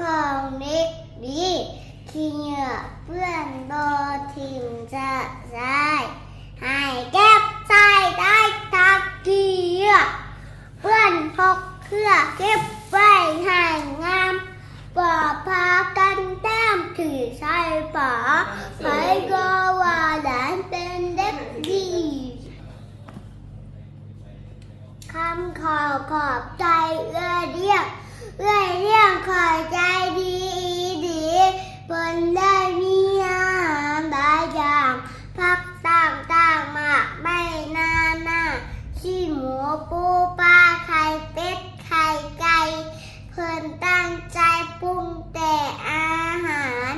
ของเด็กดีขี้เหงื่อเพื่อนโดนทิมจะได้ให้เก็บใส่ได้ทักทีเพื่อนพกเครื่องเก็บไว้ให้งามปอพากันแต้มถือใส่ฝาใครก็ว่าหลานเป็นเด็กดีคำขอขอบใจเอื้อเรียก เรื่องขอใจดีดีเพิ่นได้มีอาหารหลายอย่างพักต่างต่างๆมากไม่นานนาขี้หมูปูปลาไข่เป็ดไข่ไก่เพิ่นตั้งใจปรุงแต่อาหาร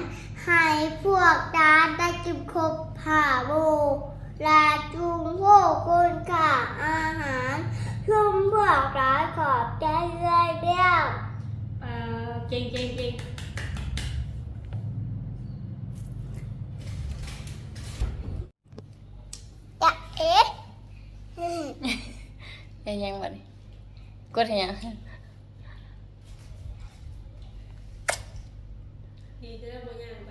ให้พวกดาได้กินครบผ่าโบลาจุงพวกคุณค่าอาหาร ชุ่มพวกร้ายขอบใจเลยเดียว เออเก่งเก่งเก่ง จะเอ๊ะ เฮ็ดหยังบัดนี้กดเฮ็ดหยังดีจะได้บ่ย่างไป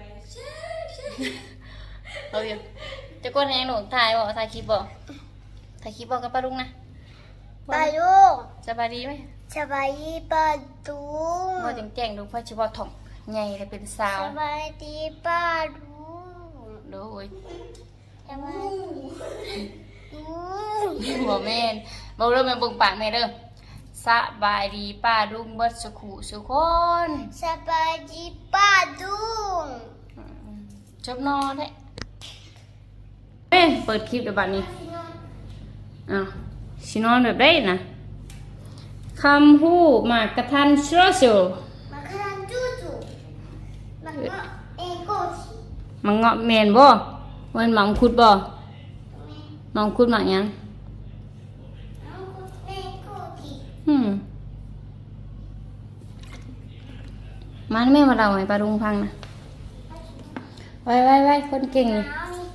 เอาอยู่จะกดเฮ็ดหยังหนูถ่ายบ่ถ่ายคลิปบ่ถ่ายคลิปบ่กับป้าลุงนะปลาลูกสบายดีไหมสบายดีปลาตูบ่แจ้งๆดูเพราะเฉพาะท้องใหญ่แล้วเป็นสาวสบายดีปลาลูโดยสบายดีลูบ่แม่น บ่เริ่มแม่นเบิ่งปากแม่เด้อสบายดีป้าลุงเบิดสุขุสุคนสบายดีปลาลูอืมจบนอนได้เอ้ยเปิดคลิปเดี๋ยวบัดนี้อ้าวสินอนแบบได้นะคำฮู้หมากกระทันชรโซมาคันจูจูมันก็เอโกชิมังเงาะแมนบ่วันหมังคุดบ่หมังคุดหมักหยัง เอาเอโกชิ อืม มาแม่มาเล่าให้ปลาลุงฟังนะไว้ไว้ไว้คนเก่งนี่เอานี่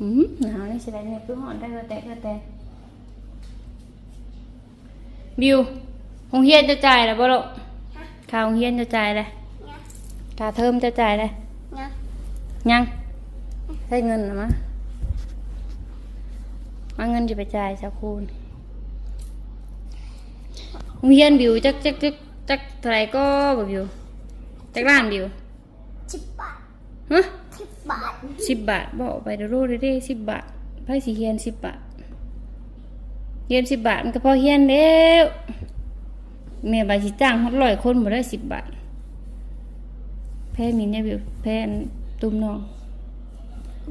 อืมหนาวนี่สิได้เนี่ยคือหอนได้ก็แต่ก็แต่บิวโรงเรียนจะจ่ายแล้วบ่ลูกค่าโรงเรียนจะจ่ายแล้วเนี่ยค่าเทอมจะจ่ายแล้วเนี่ยยังใช้เงินหรือมะมาเงินจะไปจ่ายสักคูณโรงเรียนบิวจักจักจักจักเท่าไหรก็บ่บิว จักล้านบิวสิบบาทฮะสิบบาทสิบบาทบอกไปเดี๋ยวรู้เลยเด้สิบบาทไพ่สีเฮียนสิบบาทเฮียนสิบบาทมันก็พอเฮียนแล้วแม่บาสิจ้างฮอดร้อยคนบ่ได้สิบบาทแพ้มินเนี่ยบิวแพ้อันตุ้มน้อง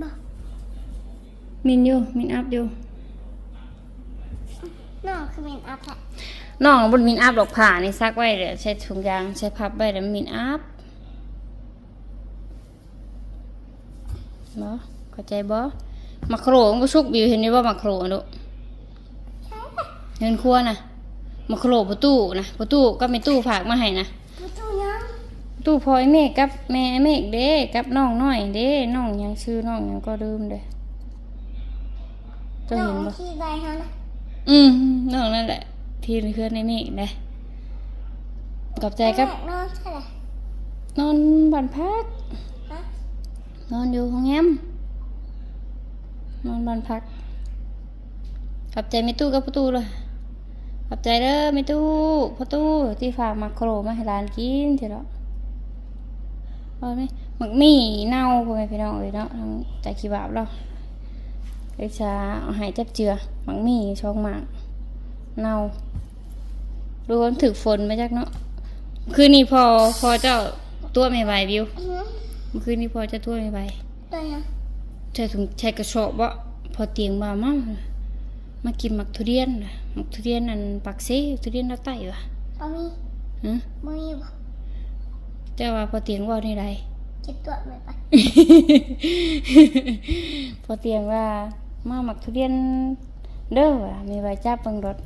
บ่มินอยู่มินอัพอยู่น้องคือเป็นอาแพะน้องบนมินอัพดอกผ่านี่ซักไว้เดี๋ยวใช้ถุงยางใช้พับไว้แล้วมินอัพ บ่เข้าใจบ่มักโครมันบ่สุกบิวเห็นอยู่ว่ามักโครอะลูกเงินครัวน่ะมักโครประตูนะประตูก็มีตู้ฝากมาให้นะประตูยังตู้พลอยเมฆกับแม่เมฆเด้กับน้องน้อยเด้น้องหยังชื่อน้องหยังก็ลืมเด้เจะน้อเห็นงบ่ที่ใดฮะนะอืมน้องนั่นแหละที่เพื่อนในเมฆเด้กับใจกับน้องใช่ไหมนอนบ้านพักฮะ นอนอยู่ห้องแอมนอนบ้านพักกับใจไม่ตู้กับประตูเลยกับใจเด้อไม่ตู้ประตูที่ฝากมาโครมาให้ร้านกินทีละเอาไหมหมักมี่เน่าพ่อแม่พี่น้องเลยเนาะทั้งใจขี้บาปเราไอ้ชาเอาหายจับเจือหมักมี่ช่องหมากเน่าดูว่าถึกฝนไหมจักเนาะคืนนี้พอพอเจ้าตัวไม่ไหววิว เมื่อคืนนี้พอจะถ้วยไม่ไปตัวยังใช้ถุงใช้กระสอบวะพอเตียงมามั่งมากินหมักทุเรียนน่ะหมักทุเรียนนั่นปักเซ่ทุเรียนรักไต้วะบ่มีฮะบ่มีบ่แต่ว่าพอเตียงว่าในไรเก็บตัวไม่ไปพอเตียงว่ามาหมักทุเรียนเด้อว่ะมีใบจับเบังรถ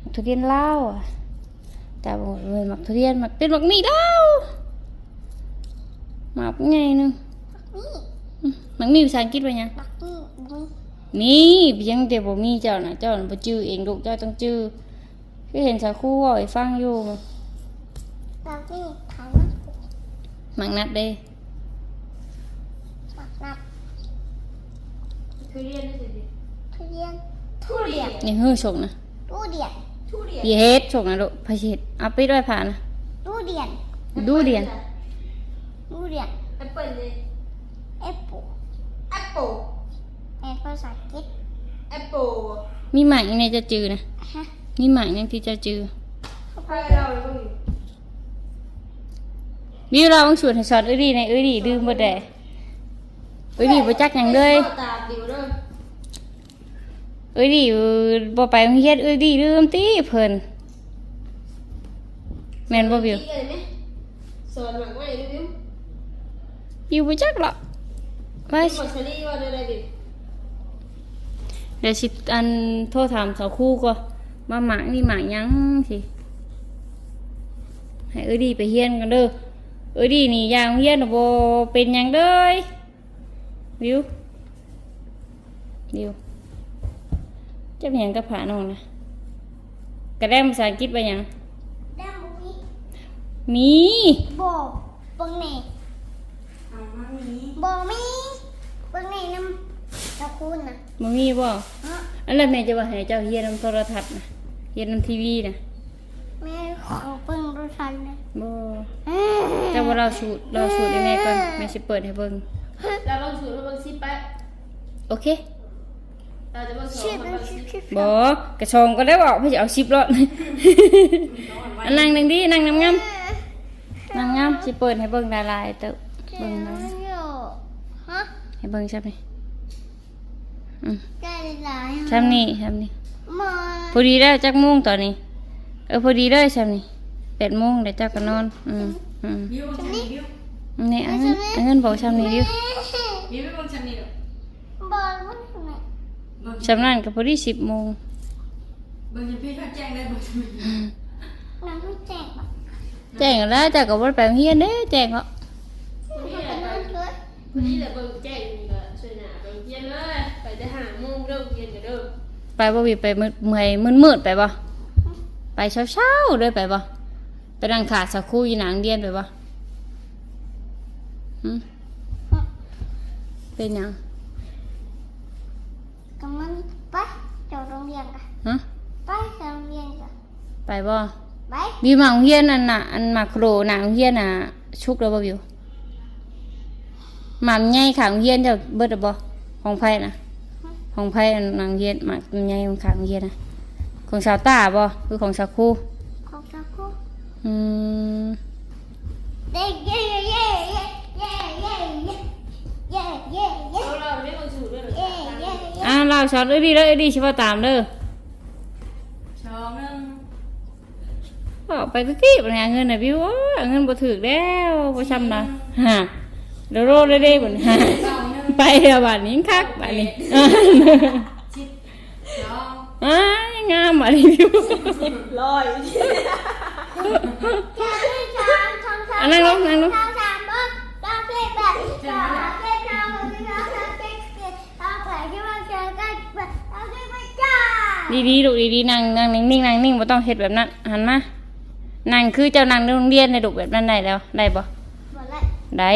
หมักทุเรียนลาวอะแต่บอกเลยหมักทุเรียนหมักเป็นหมักมีดาว หมักไงนึงนี่อืมหมักมีภาษาอังกฤษว่าหยังบักนี่บ่มีมีเพียงแต่บ่มีเจ้านะเจ้าน่ะบ่จื้อเองลูกเจ้าต้องจื้อคือเห็นสาคูเว่าให้ฟังอยู่เราที่ทางนั้นหมักนัดเด้หมักนัดทุเรียนนี่สิทุเรียนทุเรียนนี่ฮื้อฉกนะทุเรียนทุเรียนอย่าเฮ็ดฉกนะลูกพาสิเฮ็ดเอาไปด้วยผ่านนะทุเรียนดูเรียน ทุเรียนแอปเปิ้ลนี่แอปเปิลแอปเปิ้ลในภาษาอังกฤษแอปเปิ้ลมีหมากยังไงจะจือนะฮะมีหมากยังที่จะจือใครเราเลยวิวเราต้องสูตรให้สอนเอ้ยดีในเอ้ยดีดื่มบ่ได้เอ้ยดีบ่จักหยังเลยตาเดียวเด้อเอ้ยดีบ่ไปโรงเรียนเอ้ยดีลืมติเพิ่นแม่นบ่วิวสอนหมักไว้ดูวิ ววิวบ่จักหรอกว่าหมักชนิดว่าได้ดิเดี๋ยวสิอันโทรถามสาวครู่ก็มาหมากนี่หมากหยังสิให้เอ้ยดีไปเฮียนกันเด้อเอ้ยดีนี่อยางเฮียนน่ะบ่เป็นหยังเด้ยวิววิวจะเป็นหยังกับผาน้องนะกระแดมภาษาอังกฤษว่าหยังดัมวิมีบอกบังเน่ บอกมีบังเน่น้ำตะคุณนะบ่มีบ่ฮะอันนั้นแม่จะว่าให้เจ้าเฮียนนำโทรทัศน์นะเฮียนนำทีวีนะแม่ขอเพิ่งรู้ทันเลยบ่แต่ว่าเราสูตรเราสูตรให้แม่ก่อนแม่สิเปิดให้เบิ่งเราบางสูตรเราบางซิปไปโอเคเราจะบางสูชื่อตรเป็นบางชื่ซิอปชื่อบ่กระชองก็ได้บอกพี่จะเอา10รถ อันนั่งนั่งดีนั่งงามๆนั่งงามสิเปิดให้เบิ่งหลายๆเตอะชื่อ เบิ้งนะฮะให้เบิ้งใช่ไหมอืมใจร้นี่ทำนี่พอดีแล้วจักมุ่งตอนนี้ เออพอดีเลยใช่ไหมแปดโมงเดี๋ยวจักก็นอน อืมอืมนี่อันนั้นอันนั้นบอกชำนี่ดิวชำนั่นก็พอดีสิบโมงบางทีพี่เขแจ้งได้บางทีแจ้งแล้วแต่กับว่าแปลงเฮียนเด้แจ้งเหรอ วันนี้แหละเบิ่งแจ้งนี่ก็ช่วยหน้าไปเรียนเลยไปจะหาโมงเริ่มเรียนกันเด้อไปบ่วิไปมืดเมื่อยมืดๆไปบ่ไปเช้าๆเด้อไปบ่ไปนั่งขาดสักครู่อยู่หนังเรียนไปบ่หึเป็นหยังก็มันไปเจ้าโรงเรียนกันฮะไปเจ้าโรงเรียนกันไปบ่ไปวิวมาโรงเรียนนั่นน่ะอันมาโครหนังโรงเรียนน่ะชุกแล้วบ่วิว หม่ำใหญ่ขางโรงเรียนเจ้าเบิดแล้วบ่ของไผน่ะของไผอันหนังโรงเรียนหมักใหญ่ของขางโรงเรียนน่ะของสาวตาบ่คือของสาวครูของสักครู่อืมเย้เย้เย้เย้เย้เย้เย้เย้เย้เย้เราเราไม่บางสูตรด้วยเหรอเย้เย้เย้อ่าเราสอนเอ้ยดีแล้วเอ้ยดีชิว่าตามเด้อสองหนึ่งบอกไปทุกที่ปัญหาเงินน่ะพี่ว่าเงินบ่ถึกแล้วบ่ช้ำนะฮะ เราโรเร่เร่บนหาไปเรือบัดนี้คักบัดนี้อ้ายงามบัดนี้พี่ลอยอันนั่งลงนั่งลงดีๆลูกดีดีนั่งนั่งนิ่งๆนั่งนิ่งไม่ต้องเห็ดแบบนั้นหันมานั่งคือเจ้านั่งโรงเรียนในดุกแบบนั้นได้แล้วได้ปะได้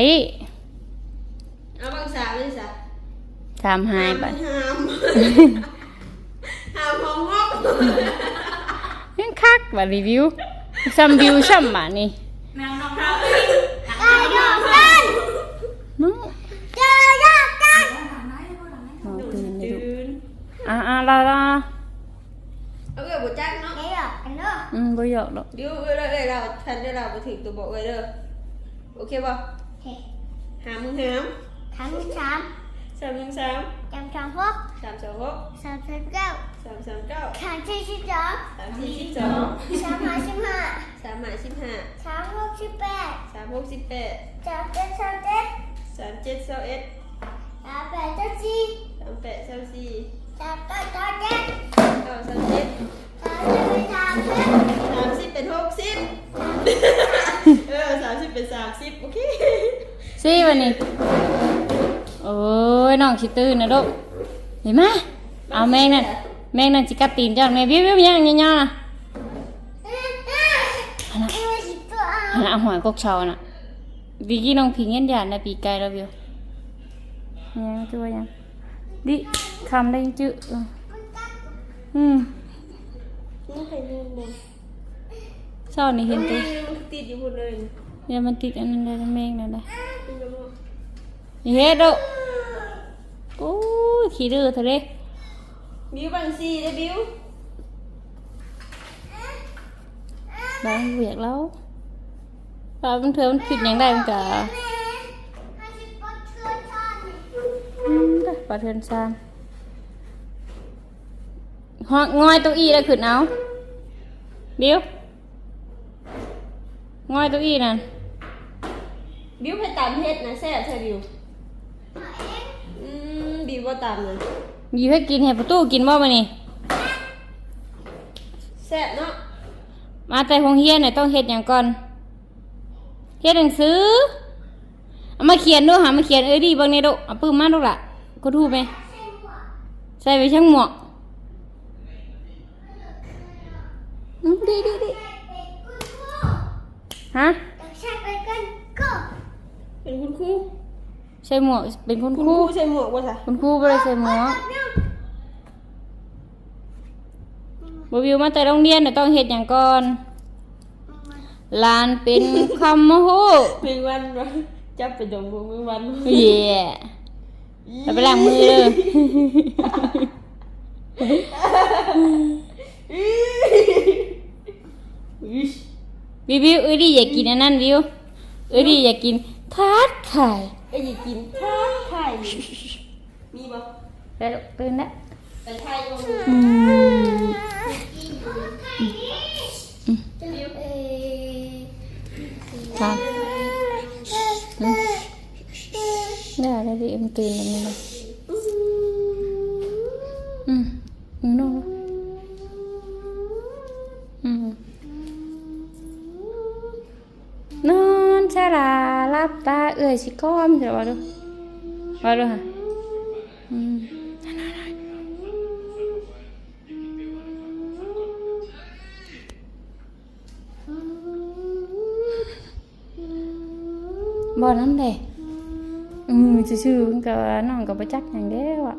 สามเลยสามถามหายบัดหามหามของงอกยังคักบัดรีวิวซ้ำวิวซ้ำบาดนี้แมวน้องเรากายดอกกันน้องเจอยอกกันน้องตื่นเลยตื่ลูกนอ่าอ่าลาลาเอาเอ้ยบ่จักเนาะเดี๋ยวกันเด้ออืมบ่หยอกดอกเดี๋ยวเอ้ยเอ้ยเราทันเดี๋ยวเราไปถึงตัวบอกเอ้ยเด้อโอเคป่ะเฮ้หามึงหาม ทำสามสามหนึ่งสามจำสามหกสามสองหกสามสิบเก้าสามสามเก้าสามสี่สิบสองสามสี่สิบสองสามห้าสิบห้าสามห้าสิบห้าสามหกสิบแปดสามหกสิบแปดสามเจ็ดสามเจ็ดสามเจ็ดสามเอ็ดสามแปดสามสี่สามแปดสามสี่สามเก้าสามเจ็ดเก้าสามเจ็ดสามสิบเป็นสามสิบสามสิบเป็นหกสิบเออสามสิบเป็นสามสิบโอเคซี่วันนี้ โอ้ยน้องสิตื่นนะลูกเห็นไหมเอาแมงนั่นแมงนั่นสิกัดตีนเจ้าแม่วิววิวยังยังยังนะเอ้ยเอ้ยเอ้ยสิตัวเอาหันหอยกกเชาน่ะปีกี้น้องพิงเงี้ยนหยาดนะปีไก่แล้วบิวยังตัวยังดิคำได้จื้อเอออืมนี่ใครเล่นบนเช้านี่เห็นตัวมันติดอยู่หมดเลยอย่ามันติดอันนั้นเลยนะเมฆนั่นเลย นี่นะพ่อนี่เฮ็ดดูโอ้ยขี้ดื้อเถอะเด้บิวบังซีได้บิวบ้านเวียกแล้วปลามันเถอะมันผิดอย่างใดมันกะให้สิบปดเชื่อชาติอืมเด้อปลาเทือนซามหอกงอยตัวอีแล้วขึ้นเอาบิวงอยตัวอีนั่นบิวไปตามเฮ็ดนะแซ่บใช่บิวอืม บิวว่าตามเลยมีให้กินให้ประตูกินบ่มานี่แซ่บเนาะมาแต่โรงเรียนเนี่ยต้องเฮ็ดหยังก่อนเฮ็ดหนังสือเอามาเขียนด้วยหามาเขียนเอ้ยดีเบางในดูเอาปื้มมาดูล่ะก็ถูกไหมใส่ไปช่างหมวกอืมดีดีดีฮะใช่ไปกันก็เป็นคุณครู ใส่หมวกเป็นคุณคุณคครูรูใส่หมวกบ่จ้ะคุณครูบ่ได้ใส่หมวกบ่วิวมาแต่โรงเรียนเนี่ยต้องเฮ็ดหยังก่อนลานเป็นคำโมโหมีวันวะจับไปดมบุมีวันเย่เราไปล้างมือเลยอิ๊ยวิววิวเอ้ยดิอยากกินอันนั้นวิวเอ้ยดิอยากกินทาร์ตไข่ ไอ้ยี่กินทาดไข่มีบ่ไปลูกตื่นแล้วแต่ไข่บ่อืมเอทานอืมได้ได้ดิมันตื่นแล้วนี่นะอืม ตาเอื่อยสิก้อมเดี๋ยวว่าดูว่าดูฮะอืมบ่นั่นแหละอืมซื่อๆมันก็น้องก็บ่จักหยังแล้วอะ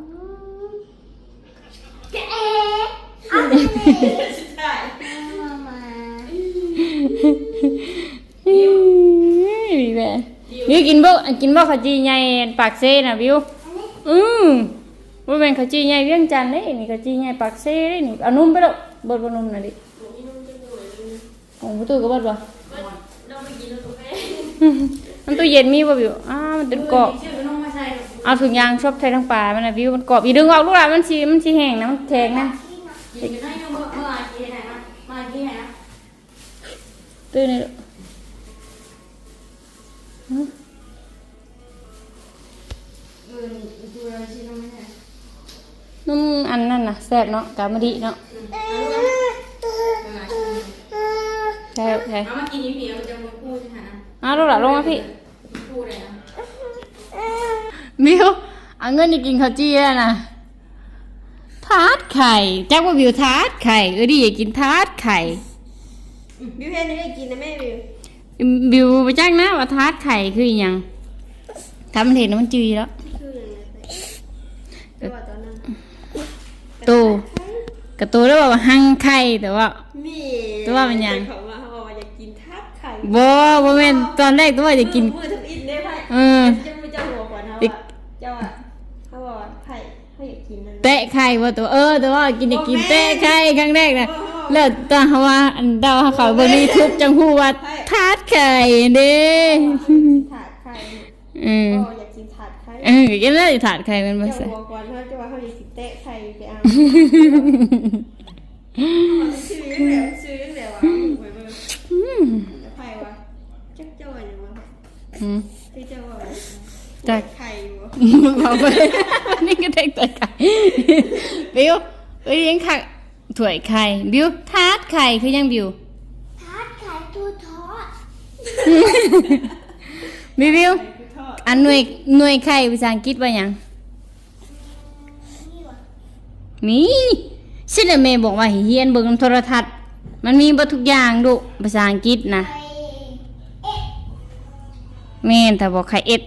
เอ๊ะ ใช่ มามา วิวแม่ วิวกินบ่กินบ่ข้าวจีใหญ่ปากเซ่น่ะวิวอืมบ่แม่นข้าวจีใหญ่เวียงจันทน์เด้นี่ข้าวจีใหญ่ปากเซ่เด้นี่เอานุ่มไปแล้วเบิดบ่นุ่มน่ะดิของประตูก็เบิดบ่เราไปกินแล้วตัวแม่มันตู้เย็นมีบ่วิวอ้ามันเป็นเกาะเอาถุงยางชอบใส่ทั้งปลามันน่ะวิวมันเกาะอีดึงออกลูกหลานมันสิมันสิแห้งนะมันแทงนะกินได้ยังเมื่อเมื่อวานกินไหนมามากินไหนนะตื้อนี่ลูกหึเออดูอะไรสิน้องไม่ใช่ นุ่มอันนั่นน่ะแซ่บเนาะกามะดิเนาะใช่ใช่เอามากินนี่พี่เอาจะมาพูดใช่ไหมนะอ้าวลูกหลานลงมาพี่พูดเลยนะบิวเอาเงินไปกินข้าวจี้แล้วนะทาร์ตไข่แจ็คว่าบิวทาร์ตไข่เออดิอยากกินทาร์ตไข่บิวเฮ็ดให้ได้กินนะแม่บิว บิวไปแจ้งนะว่าทาร์ตไข่คืออหยังทำมันเห็นแล้วมันจืดแล้วชื่ออะไรแต่ว่าตอนนั้นโตกระโตแล้วว่าหั่งไข่แต่ว่ามีตัวว่ามันยัง เขาว่าเขาบอกว่าอยากกินทาดไข่บ่บ่แม่นตอนแรกตัวว่าจะกิน มือทำอินได้ไพ่เออ จะมือเจ้าหัวก่อนเขาติ๊กว่าเจ้าอะเขาบอกว่าไข่เขาอยากกินนั่น เตะไข่ว่าตัวเออ แต่ว่ากินอยากกินเตะไข่ครั้งแรกนะ แล้วตอนเขาว่าอันเดาเขาเบอร์นี้ทุบจังหูว่าทาร์ตไข่เด้ถาดไข่อืมก็อยากกินถาดไข่เออกินได้ถาดไข่มันมาเจ้าใส่หัวก่อนเขาจะว่าเขาอยากกินเตะไข่ไปเอาซื้อยังแล้วซื้อยังแล้วอะไปเบิ่งอืมแล้วไข่ว่าจักเจ้าว่าอย่างว่าอืมที่เจ้าว่าจักไข่อยู่มึงเอาไปนี่ก็เทคตัวไข่บิวเอ้ยยังขัก ถ้วยไข่ บิวทาร์ตไข่คือยังบิว ทาดขายตัวทอดบิวบิวคือทอดอันหน่วยหน่วยไข่ภาษาอังกฤษว่าหยังนี่วะมีซิเลเมบอกว่าให้เฮียนเบิ่งนำโทรทัศน์ มันมีเบ่ทุกอย่างดูภาษาอังกฤษนะไปเอ๊ะแม่นแต่บอกไข่เอ็ด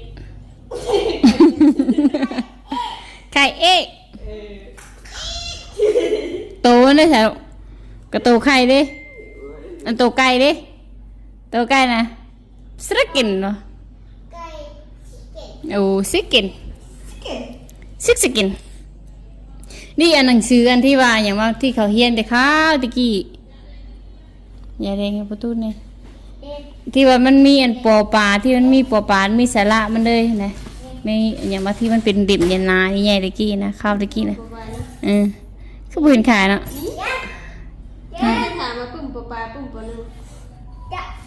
ไข่เอ็ด โตได้ใช่กระโตไข่เด้อันโตไก่เด้โตไก่นะสระกินเนาะไก่ชิเก็ตโอ้สิกินซิกสกินนี่อันหนังสืออันที่ว่าอย่างว่าที่เขาเฮียนแต่ข้าวตะกี้อย่าเรียนกับประตูนี่เด็ดที่ว่ามันมีอันปอปลาที่มันมีปอปลามันมีสาระมันเลยนะไม่อย่างว่าที่มันเป็นดิบยันนาใหญ่ๆตะกี้นะข้าวตะกี้นะปะ ปานะเอบ่เห็นขายเนาะแค่ถามมาปุ่มปปาปุ่มปนึง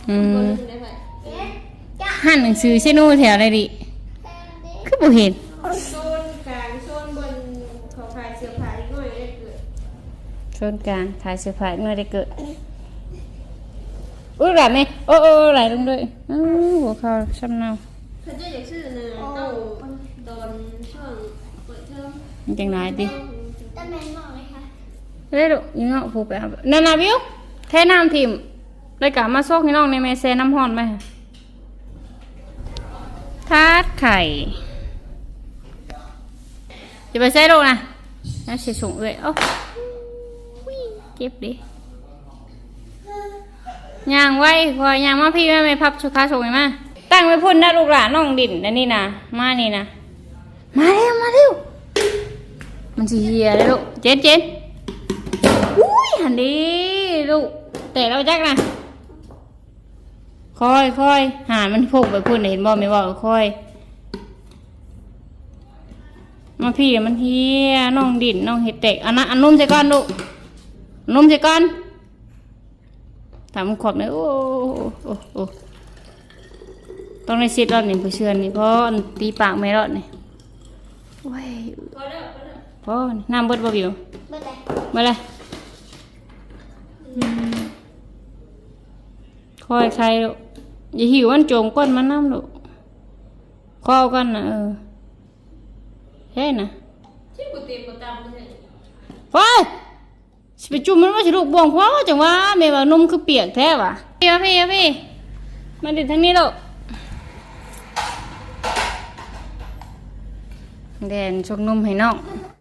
อืปะมนึงได้ไหมหันหนังสือใช่นู่นแถวอะไรดิแทนด็ดคือบ่เห็น โซนกลางโซนบนเขาขายเสื้อผ้าอีกหน่อยได้เกิดโซนกลางขายเสื้อผ้าเมื่อได้เกิด อุ้ยหลับไหมโอ้โอ้ไหลลงด้วยอ้าวหัวเขาช้ำเนาเขาจะอยากซื้อเนื้อต้องตอนช่วงเปิดเทอมมันจังไรดิตะแมนมอง เลยค่ะเด้ดูยังเงาผูกไปเอานั่นน่ะวิวแท่น้ำทิมได้กะมาโซกให้น้องในแม่แซ่น้ำห้อนไหมทาดไข่จะไปใส่ลูกนะน่าเสียสูงเลยเอ้าอุ๊ยเจ็บดิยางไว้พอยางมาพี่แม่ไม่พับชุดขาส่งไหมมาตั้งไว้พุ่นนะลูกหลานน้องดินนะนี่นะมานี่นะมาเร็วมาเร็วมันสิเฮียเลยลูกเจนเจนอุ้ ยหันดีลูกแต่เราจักนะคอยคอยหามันพกไปพุ่นน่ะเห็นบ่ไม่บอกคอย มาพี่มันเฮียน้องดินน้องเห็ดเตกอันนั้นอันนุ่มใส่ก้อนลูกนุ่มใส่ก้อนถามมันขอบเลยโอ้โอ้โอ้ต้องในซีดรอดนี่ผู้เชื่อนี่เพราะอันตีปากไม่รอดนี่โอ้ยพอแล้วพอแล้วเพราะน้ำเบิดบ่บิวเมื่อไหร่มาเลย คอยใครอย่าหิวมันโจมก้นมันน้ำลูกคอกันนะเออเฮ้นะที่กูเตรียไปสิไปจุ่มมันว่าสิลูกบ่วงเพราะจังว่าแม่ว่านมคือเปียกแท้ว่ะพี่พี่พี่มาดิทางนี้ลูกแดนชกนมให้น้อง